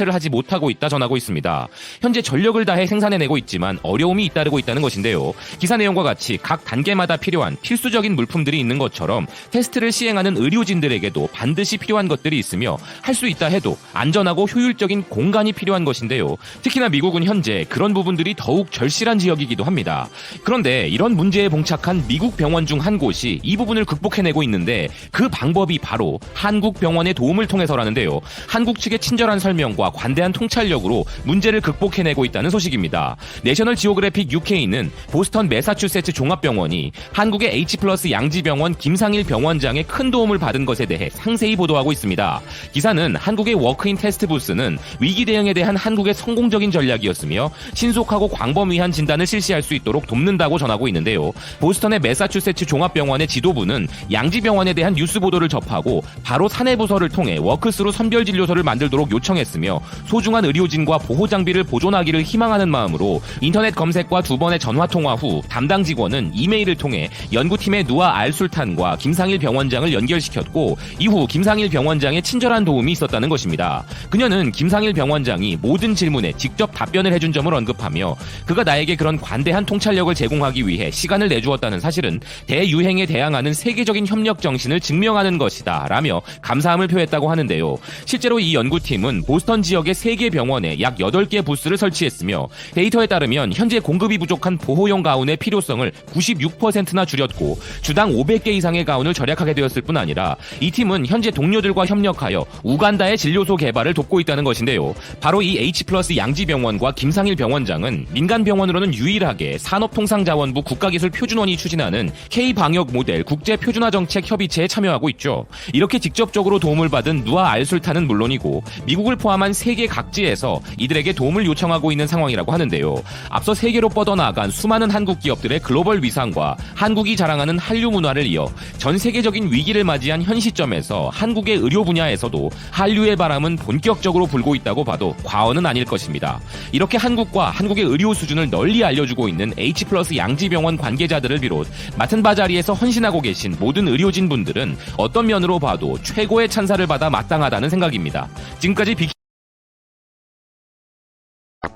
를 하지 못하고 있다 전하고 있습니다. 현재 전력을 다해 생산해내고 있지만 어려움이 잇따르고 있다는 것인데요. 기사 내용과 같이 각 단계마다 필요한 필수적인 물품들이 있는 것처럼 테스트를 시행하는 의료진들에게도 반드시 필요한 것들이 있으며 할 수 있다 해도 안전하고 효율적인 공간이 필요한 것인데요. 특히나 미국은 현재 그런 부분들이 더욱 절실한 지역이기도 합니다. 그런데 이런 문제에 봉착한 미국 병원 중 한 곳이 이 부분을 극복해내고 있는데 그 방법이 바로 한국 병원의 도움을 통해서라는데요. 한국 측의 친절한 설명과 관대한 통찰력으로 문제를 극복해내고 있다는 소식입니다. 내셔널 지오그래픽 UK는 보스턴 매사추세츠 종합병원이 한국의 H 플러스 양지병원 김상일 병원장의 큰 도움을 받은 것에 대해 상세히 보도하고 있습니다. 기사는 한국의 워크인 테스트 부스는 위기 대응에 대한 한국의 성공적인 전략이었으며 신속하고 광범위한 진단을 실시할 수 있도록 돕는다고 전하고 있는데요. 보스턴의 매사추세츠 종합병원의 지도부는 양지병원에 대한 뉴스 보도를 접하고 바로 사내 부서를 통해 워크스루 선별 진료소를 만들도록 요청했으며 소중한 의료진과 보호 장비를 보존하기를 희망하는 마음으로 인터넷 검색과 두 번의 전화 통화 후 담당 직원은 이메일을 통해 연구팀의 누아 알술탄과 김상일 병원장을 연결시켰고 이후 김상일 병원장의 친절한 도움이 있었다는 것입니다. 그녀는 김상일 병원장이 모든 질문에 직접 답변을 해준 점을 언급하며 그가 나에게 그런 관대한 통찰력을 제공하기 위해 시간을 내주었다는 사실은 대유행에 대항하는 세계적인 협력 정신을 증명하는 것이다 라며 감사함을 표했다고 하는데요. 실제로 이 연구팀은 보스턴 지역의 3개 병원에 약 8개 부스를 설치했으며 데이터에 따르면 현재 공급이 부족한 보호용 가운의 필요성을 96%나 줄였고 주당 500개 이상의 가운을 절약하게 되었을 뿐 아니라 이 팀은 현재 동료들과 협력하여 우간다의 진료소 개발을 돕고 있다는 것인데요. 바로 이 H 플러스 양지병원과 김상일 병원장은 민간 병원으로는 유일하게 산업통상자원부 국가기술 표준원이 추진하는 K-방역 모델 국제 표준화 정책 협의체에 참여하고 있죠. 이렇게 직접적으로 도움을 받은 누아 알술탄은 물론이고 미국을 포함한 세계 각지에서 이들에게 도움을 요청하고 있는 상황이라고 하는데요. 앞서 세계로 뻗어나간 수많은 한국 기업들의 글로벌 위상과 한국이 자랑하는 한류 문화를 이어 전 세계적인 위기를 맞이한 현 시점에서 한국의 의료 분야에서도 한류의 바람은 본격적으로 불고 있다고 봐도 과언은 아닐 것입니다. 이렇게 한국과 한국의 의료 수준을 널리 알려주고 있는 H 플러스 양지병원 관계자들을 비롯 맡은 바 자리에서 헌신하고 계신 모든 의료진 분들은 어떤 면으로 봐도 최고의 찬사를 받아 마땅하다는 생각입니다. 지금까지 빅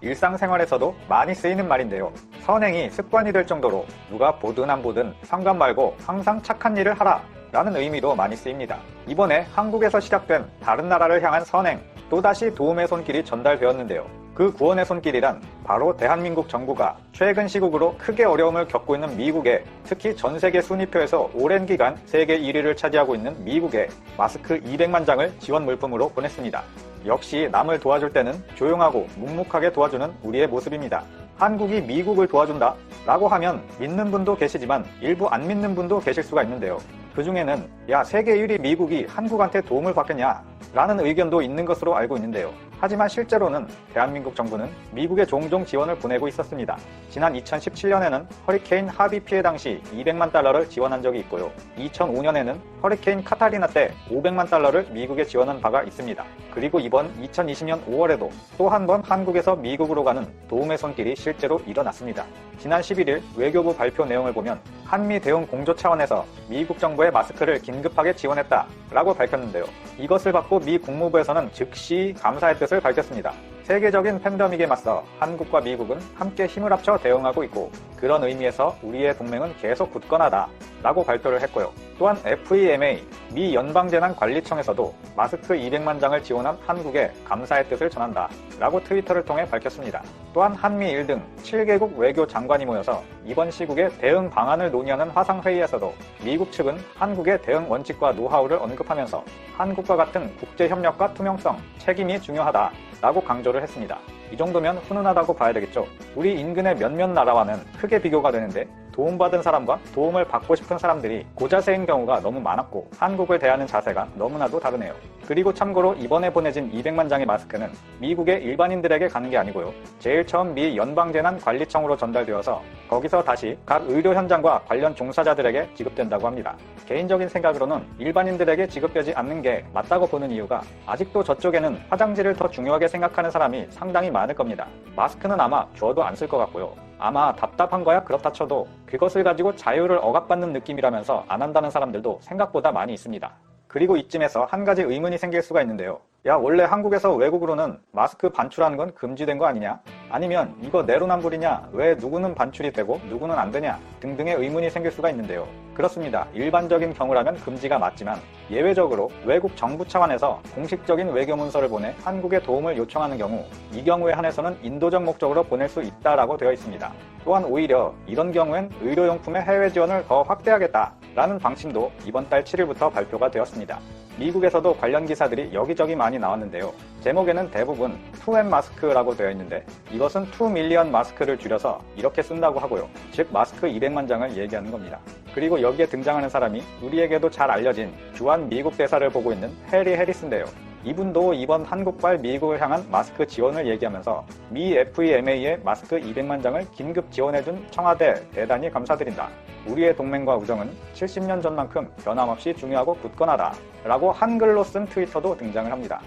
일상생활에서도 많이 쓰이는 말인데요. 선행이 습관이 될 정도로 누가 보든 안 보든 상관 말고 항상 착한 일을 하라 라는 의미로 많이 쓰입니다. 이번에 한국에서 시작된 다른 나라를 향한 선행, 또다시 도움의 손길이 전달되었는데요. 그 구원의 손길이란 바로 대한민국 정부가 최근 시국으로 크게 어려움을 겪고 있는 미국에 특히 전 세계 순위표에서 오랜 기간 세계 1위를 차지하고 있는 미국에 마스크 200만 장을 지원 물품으로 보냈습니다. 역시 남을 도와줄 때는 조용하고 묵묵하게 도와주는 우리의 모습입니다. 한국이 미국을 도와준다? 라고 하면 믿는 분도 계시지만 일부 안 믿는 분도 계실 수가 있는데요. 그 중에는 야 세계 1위 미국이 한국한테 도움을 받겠냐? 라는 의견도 있는 것으로 알고 있는데요. 하지만 실제로는 대한민국 정부는 미국에 종종 지원을 보내고 있었습니다. 지난 2017년에는 허리케인 하비 피해 당시 200만 달러를 지원한 적이 있고요. 2005년에는 허리케인 카타리나 때 500만 달러를 미국에 지원한 바가 있습니다. 그리고 이번 2020년 5월에도 또 한 번 한국에서 미국으로 가는 도움의 손길이 실제로 일어났습니다. 지난 11일 외교부 발표 내용을 보면 한미 대응 공조 차원에서 미국 정부의 마스크를 긴급하게 지원했다라고 밝혔는데요. 이것을 받고 미 국무부에서는 즉시 감사의 뜻을 밝혔습니다. 세계적인 팬데믹에 맞서 한국과 미국은 함께 힘을 합쳐 대응하고 있고 그런 의미에서 우리의 동맹은 계속 굳건하다 라고 발표를 했고요. 또한 FEMA 미 연방재난관리청에서도 마스크 200만 장을 지원한 한국에 감사의 뜻을 전한다 라고 트위터를 통해 밝혔습니다. 또한 한미 1등 7개국 외교 장관이 모여서 이번 시국에 대응 방안을 논의하는 화상회의에서도 미국 측은 한국의 대응 원칙과 노하우를 언급하면서 한국과 같은 국제협력과 투명성, 책임이 중요하다 라고 강조를 했습니다. 이 정도면 훈훈하다고 봐야 되겠죠. 우리 인근의 몇몇 나라와는 크게 비교가 되는데 도움받은 사람과 도움을 받고 싶은 사람들이 고자세인 경우가 너무 많았고 한국을 대하는 자세가 너무나도 다르네요. 그리고 참고로 이번에 보내진 200만 장의 마스크는 미국의 일반인들에게 가는 게 아니고요. 제일 처음 미 연방재난관리청으로 전달되어서 거기서 다시 각 의료 현장과 관련 종사자들에게 지급된다고 합니다. 개인적인 생각으로는 일반인들에게 지급되지 않는 게 맞다고 보는 이유가 아직도 저쪽에는 화장지를 더 중요하게 생각하는 사람이 상당히 많을 겁니다. 마스크는 아마 줘도 안 쓸 것 같고요. 아마 답답한 거야 그렇다 쳐도 그것을 가지고 자유를 억압받는 느낌이라면서 안 한다는 사람들도 생각보다 많이 있습니다. 그리고 이쯤에서 한 가지 의문이 생길 수가 있는데요. 야, 원래 한국에서 외국으로는 마스크 반출하는 건 금지된 거 아니냐? 아니면 이거 내로남불이냐? 왜 누구는 반출이 되고 누구는 안 되냐? 등등의 의문이 생길 수가 있는데요. 그렇습니다. 일반적인 경우라면 금지가 맞지만 예외적으로 외국 정부 차원에서 공식적인 외교 문서를 보내 한국에 도움을 요청하는 경우 이 경우에 한해서는 인도적 목적으로 보낼 수 있다라고 되어 있습니다. 또한 오히려 이런 경우엔 의료용품의 해외 지원을 더 확대하겠다라는 방침도 이번 달 7일부터 발표가 되었습니다. 미국에서도 관련 기사들이 여기저기 많이 나왔는데요. 제목에는 대부분 2M 마스크라고 되어 있는데 이것은 2 밀리언 마스크를 줄여서 이렇게 쓴다고 하고요. 즉 마스크 200만 장을 얘기하는 겁니다. 그리고 여기에 등장하는 사람이 우리에게도 잘 알려진 주한 미국 대사를 보고 있는 해리 해리스인데요. 이분도 이번 한국발 미국을 향한 마스크 지원을 얘기하면서 미 FEMA의 마스크 200만 장을 긴급 지원해준 청와대 대단히 감사드린다. 우리의 동맹과 우정은 70년 전만큼 변함없이 중요하고 굳건하다. 라고 한글로 쓴 트위터도 등장을 합니다.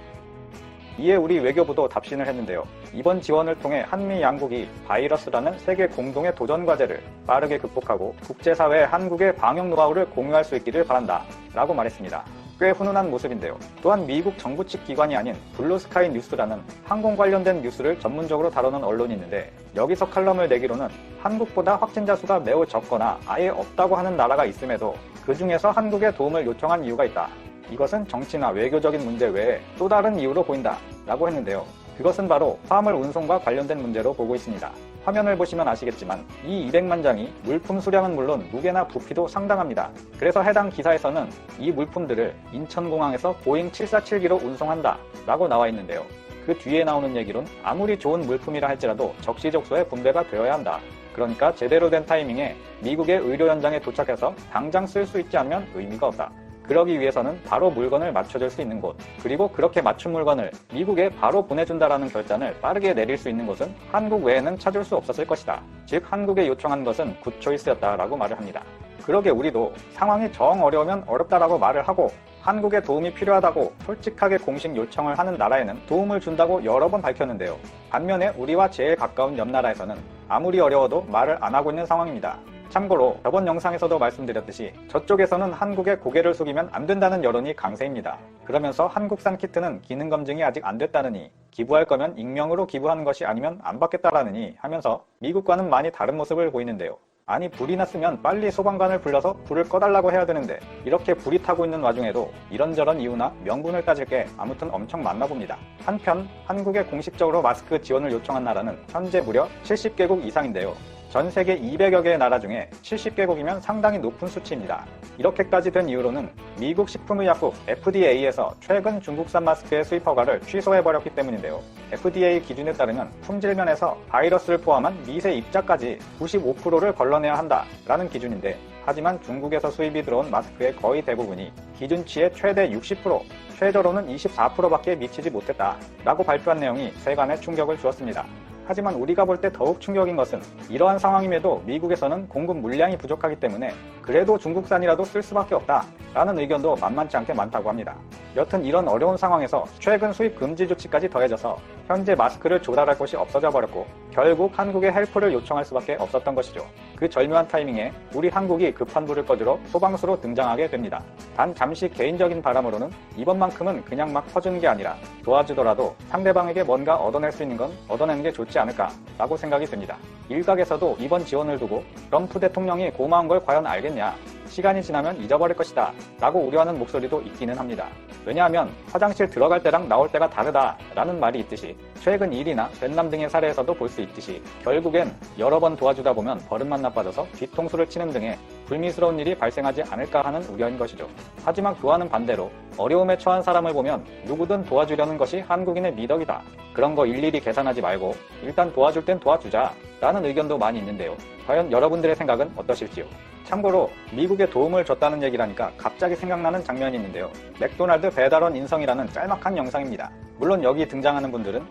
이에 우리 외교부도 답신을 했는데요. 이번 지원을 통해 한미 양국이 바이러스라는 세계 공동의 도전 과제를 빠르게 극복하고 국제사회에 한국의 방역 노하우를 공유할 수 있기를 바란다. 라고 말했습니다. 꽤 훈훈한 모습인데요. 또한 미국 정부 측 기관이 아닌 블루스카이 뉴스라는 항공 관련된 뉴스를 전문적으로 다루는 언론이 있는데 여기서 칼럼을 내기로는 한국보다 확진자 수가 매우 적거나 아예 없다고 하는 나라가 있음에도 그 중에서 한국에 도움을 요청한 이유가 있다. 이것은 정치나 외교적인 문제 외에 또 다른 이유로 보인다. 라고 했는데요. 그것은 바로 화물 운송과 관련된 문제로 보고 있습니다. 화면을 보시면 아시겠지만 이 200만 장이 물품 수량은 물론 무게나 부피도 상당합니다. 그래서 해당 기사에서는 이 물품들을 인천공항에서 보잉 747기로 운송한다 라고 나와 있는데요. 그 뒤에 나오는 얘기론 아무리 좋은 물품이라 할지라도 적시적소에 분배가 되어야 한다. 그러니까 제대로 된 타이밍에 미국의 의료 현장에 도착해서 당장 쓸 수 있지 않으면 의미가 없다. 그러기 위해서는 바로 물건을 맞춰줄 수 있는 곳, 그리고 그렇게 맞춘 물건을 미국에 바로 보내준다라는 결단을 빠르게 내릴 수 있는 곳은 한국 외에는 찾을 수 없었을 것이다. 즉, 한국에 요청한 것은 굿초이스였다라고 말을 합니다. 그러게 우리도 상황이 정 어려우면 어렵다라고 말을 하고 한국에 도움이 필요하다고 솔직하게 공식 요청을 하는 나라에는 도움을 준다고 여러 번 밝혔는데요. 반면에 우리와 제일 가까운 옆 나라에서는 아무리 어려워도 말을 안 하고 있는 상황입니다. 참고로 저번 영상에서도 말씀드렸듯이 저쪽에서는 한국에 고개를 숙이면 안 된다는 여론이 강세입니다. 그러면서 한국산 키트는 기능 검증이 아직 안 됐다느니 기부할 거면 익명으로 기부하는 것이 아니면 안 받겠다라느니 하면서 미국과는 많이 다른 모습을 보이는데요. 아니 불이 났으면 빨리 소방관을 불러서 불을 꺼달라고 해야 되는데 이렇게 불이 타고 있는 와중에도 이런저런 이유나 명분을 따질 게 아무튼 엄청 많나 봅니다. 한편 한국에 공식적으로 마스크 지원을 요청한 나라는 현재 무려 70개국 이상인데요. 전 세계 200여 개의 나라 중에 70개국이면 상당히 높은 수치입니다. 이렇게까지 된 이유로는 미국 식품의약국 FDA에서 최근 중국산 마스크의 수입 허가를 취소해버렸기 때문인데요. FDA 기준에 따르면 품질 면에서 바이러스를 포함한 미세 입자까지 95%를 걸러내야 한다라는 기준인데 하지만 중국에서 수입이 들어온 마스크의 거의 대부분이 기준치의 최대 60%, 최저로는 24%밖에 미치지 못했다라고 발표한 내용이 세간에 충격을 주었습니다. 하지만 우리가 볼 때 더욱 충격인 것은 이러한 상황임에도 미국에서는 공급 물량이 부족하기 때문에 그래도 중국산이라도 쓸 수밖에 없다 라는 의견도 만만치 않게 많다고 합니다. 여튼 이런 어려운 상황에서 최근 수입 금지 조치까지 더해져서 현재 마스크를 조달할 곳이 없어져 버렸고 결국 한국에 헬프를 요청할 수밖에 없었던 것이죠. 그 절묘한 타이밍에 우리 한국이 급한 불을 꺼주러 소방수로 등장하게 됩니다. 단 잠시 개인적인 바람으로는 이번만큼은 그냥 막 퍼주는 게 아니라 도와주더라도 상대방에게 뭔가 얻어낼 수 있는 건 얻어내는 게 좋지 않을까 라고 생각이 듭니다. 일각에서도 이번 지원을 두고 트럼프 대통령이 고마운 걸 과연 알겠냐 시간이 지나면 잊어버릴 것이다 라고 우려하는 목소리도 있기는 합니다. 왜냐하면 화장실 들어갈 때랑 나올 때가 다르다 라는 말이 있듯이 최근 일이나 벤남 등의 사례에서도 볼 수 있듯이 결국엔 여러 번 도와주다 보면 버릇만 나빠져서 뒤통수를 치는 등의 불미스러운 일이 발생하지 않을까 하는 우려인 것이죠. 하지만 그와는 반대로 어려움에 처한 사람을 보면 누구든 도와주려는 것이 한국인의 미덕이다. 그런 거 일일이 계산하지 말고 일단 도와줄 땐 도와주자 라는 의견도 많이 있는데요. 과연 여러분들의 생각은 어떠실지요? 참고로 미국에 도움을 줬다는 얘기라니까 갑자기 생각나는 장면이 있는데요. 맥도날드 배달원 인성이라는 짤막한 영상입니다. 물론 여기 등장하는 분들은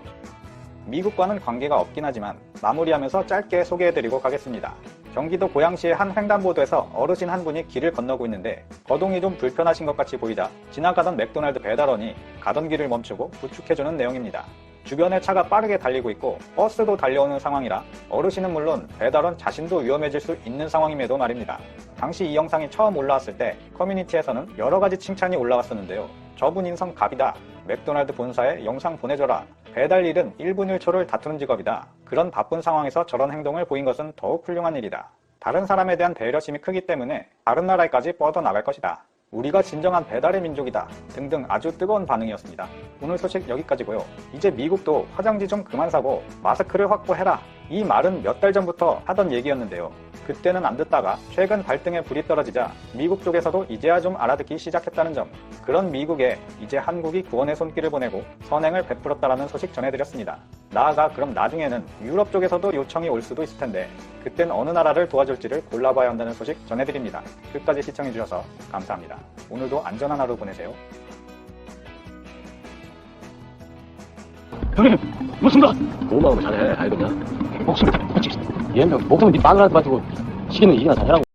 미국과는 관계가 없긴 하지만 마무리하면서 짧게 소개해드리고 가겠습니다. 경기도 고양시의 한 횡단보도에서 어르신 한 분이 길을 건너고 있는데 거동이 좀 불편하신 것 같이 보이자 지나가던 맥도날드 배달원이 가던 길을 멈추고 부축해주는 내용입니다. 주변에 차가 빠르게 달리고 있고 버스도 달려오는 상황이라 어르신은 물론 배달원 자신도 위험해질 수 있는 상황임에도 말입니다. 당시 이 영상이 처음 올라왔을 때 커뮤니티에서는 여러 가지 칭찬이 올라왔었는데요. 저분 인성 갑이다. 맥도날드 본사에 영상 보내줘라. 배달 일은 1분 1초를 다투는 직업이다. 그런 바쁜 상황에서 저런 행동을 보인 것은 더욱 훌륭한 일이다. 다른 사람에 대한 배려심이 크기 때문에 다른 나라에까지 뻗어나갈 것이다. 우리가 진정한 배달의 민족이다. 등등 아주 뜨거운 반응이었습니다. 오늘 소식 여기까지고요. 이제 미국도 화장지 좀 그만 사고 마스크를 확보해라. 이 말은 몇 달 전부터 하던 얘기였는데요. 그때는 안 듣다가 최근 발등에 불이 떨어지자 미국 쪽에서도 이제야 좀 알아듣기 시작했다는 점. 그런 미국에 이제 한국이 구원의 손길을 보내고 선행을 베풀었다라는 소식 전해드렸습니다. 나아가 그럼 나중에는 유럽 쪽에서도 요청이 올 수도 있을 텐데 그땐 어느 나라를 도와줄지를 골라봐야 한다는 소식 전해드립니다. 끝까지 시청해주셔서 감사합니다. 오늘도 안전한 하루 보내세요. 형님, 무슨가? 고마우면 잘해, 알겠냐? 목숨. 얘는 목숨은 네 마누라한테 바치고, 시기는 이기나 잘해라고.